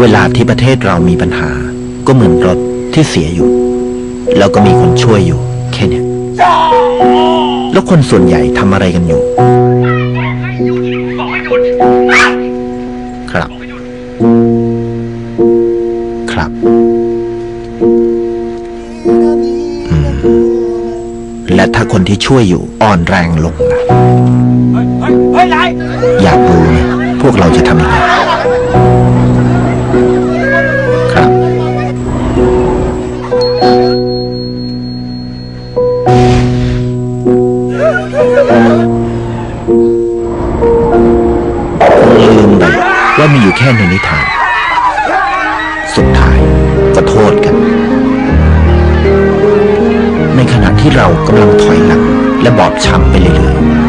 เวลาที่ประเทศเรามีปัญหา ก็เหมือนรถที่เสียอยู่ แล้วก็มีคนช่วยอยู่แค่เนี้ยแล้วคนส่วนใหญ่ทำอะไรกันอยู่ ครับ ครับอืมและถ้าคนที่ช่วยอยู่อ่อนแรงลงล่ะอยากรู้ไหมพวกเราจะทำยังไง ลืมไปว่ามีอยู่แค่ในนิทาน สุดท้ายก็โทษกัน ในขณะที่เรากำลังถอยหลังและบอบช้ำไปเรื่อยๆ